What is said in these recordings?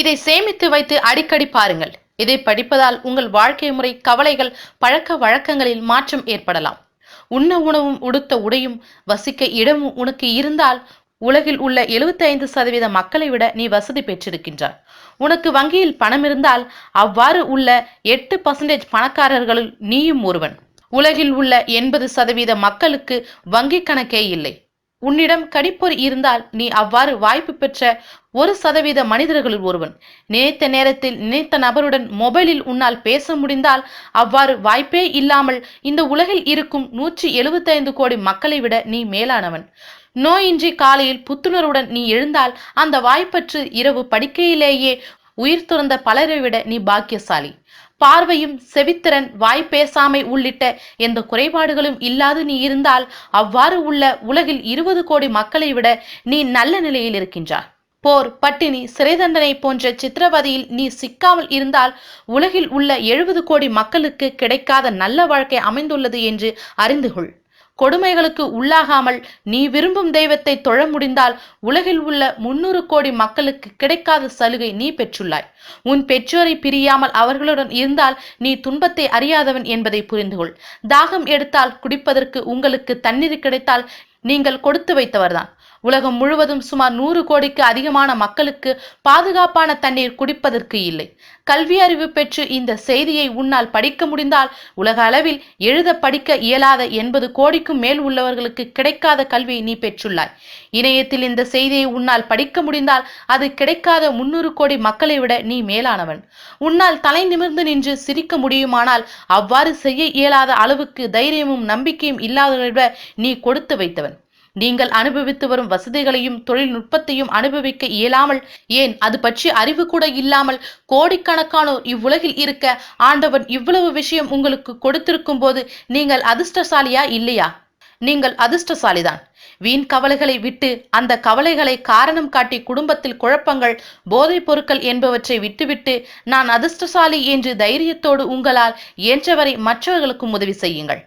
இதை சேமித்து வைத்து அடிக்கடி பாருங்கள். இதை படிப்பதால் உங்கள் வாழ்க்கை முறை கவலைகள் பழக்க வழக்கங்களில் மாற்றம் ஏற்படலாம். உண்ண உணவும் உடுத்த உடையும் வசிக்க இடமும் உனக்கு இருந்தால் உலகில் உள்ள 75% சதவீத மக்களை விட நீ வசதி பெற்றிருக்கின்றாய். உனக்கு வங்கியில் பணம் இருந்தால் அவ்வாறு உள்ள எட்டு பர்சன்டேஜ் பணக்காரர்களுள் நீயும் ஒருவன். உலகில் உள்ள எண்பது சதவீத மக்களுக்கு வங்கி கணக்கே இல்லை. உன்னிடம் கடிப்பொறி இருந்தால் நீ அவ்வாறு வாய்ப்பு பெற்ற ஒரு சதவீத மனிதர்களில் ஒருவன். நினைத்த நேரத்தில் நினைத்த நபருடன் மொபைலில் உன்னால் பேச முடிந்தால் அவ்வாறு வாய்ப்பே இல்லாமல் இந்த உலகில் இருக்கும் நூற்றி எழுபத்தைந்து கோடி மக்களை விட நீ மேலானவன். நோயின்றி காலையில் புத்துணர்வுடன் நீ எழுந்தால் அந்த வாய்ப்பற்று இரவு படுக்கையிலேயே உயிர் துறந்த பலரை விட நீ பாக்கியசாலி. பார்வையும் செவித்திறன் வாய் பேசாமை உள்ளிட்ட எந்த குறைபாடுகளும் இல்லாது நீ இருந்தால் அவ்வாறு உள்ள உலகில் இருபது கோடி மக்களை விட நீ நல்ல நிலையில் இருக்கின்றாய். போர் பட்டினி சிறை தண்டனை போன்ற சித்திரவதையில் நீ சிக்காமல் இருந்தால் உலகில் உள்ள எழுபது கோடி மக்களுக்கு கிடைக்காத நல்ல வாழ்க்கை அமைந்துள்ளது என்று அறிந்து கொள். கொடுமைகளுக்கு உள்ளாகாமல் நீ விரும்பும் தெய்வத்தை தொழ முடிந்தால் உலகில் உள்ள முன்னூறு கோடி மக்களுக்கு கிடைக்காத சலுகை நீ பெற்றுள்ளாய். உன் பெற்றோரை பிரியாமல் அவர்களுடன் இருந்தால் நீ துன்பத்தை அறியாதவன் என்பதை புரிந்து கொள். தாகம் எடுத்தால் குடிப்பதற்கு உங்களுக்கு தண்ணீர் கிடைத்தால் நீங்கள் கொடுத்து வைத்தவர்தான். உலகம் முழுவதும் சுமார் நூறு கோடிக்கு அதிகமான மக்களுக்கு பாதுகாப்பான தண்ணீர் குடிப்பதற்கு இல்லை. கல்வி அறிவு பெற்று இந்த செய்தியை உன்னால் படிக்க முடிந்தால் உலக அளவில் எழுத படிக்க இயலாத எண்பது கோடிக்கும் மேல் உள்ளவர்களுக்கு கிடைக்காத கல்வியை நீ பெற்றுள்ளாய். இணையத்தில் இந்த செய்தியை உன்னால் படிக்க முடிந்தால் அது கிடைக்காத முன்னூறு கோடி மக்களை விட நீ மேலானவன். உன்னால் தலை நிமிர்ந்து நின்று சிரிக்க முடியுமானால் அவ்வாறு செய்ய இயலாத அளவுக்கு தைரியமும் நம்பிக்கையும் இல்லாதவர்களை விட நீ கொடுத்து வைத்தவன். நீங்கள் அனுபவித்து வரும் வசதிகளையும் தொழில்நுட்பத்தையும் அனுபவிக்க இயலாமல் ஏன்? அது பற்றி அறிவு கூட இல்லாமல் கோடிக்கணக்கானோர் இவ்வுலகில் இருக்க ஆண்டவன் இவ்வளவு விஷயம் உங்களுக்கு கொடுத்திருக்கும் போது நீங்கள் அதிர்ஷ்டசாலியா இல்லையா? நீங்கள் அதிர்ஷ்டசாலிதான். வீண் கவலைகளை விட்டு அந்த கவலைகளை காரணம் காட்டி குடும்பத்தில் குழப்பங்கள் போதைப் பொருட்கள் என்பவற்றை விட்டுவிட்டு நான் அதிர்ஷ்டசாலி என்று தைரியத்தோடு உங்களால் இயன்றவரை மற்றவர்களுக்கும் உதவி செய்யுங்கள்.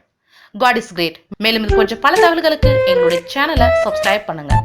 காட் இஸ் கிரேட் மேலும் இது போன்ற பல தகவல்களுக்கு எங்களுடைய சேனலை சப்ஸ்கிரைப் பண்ணுங்க.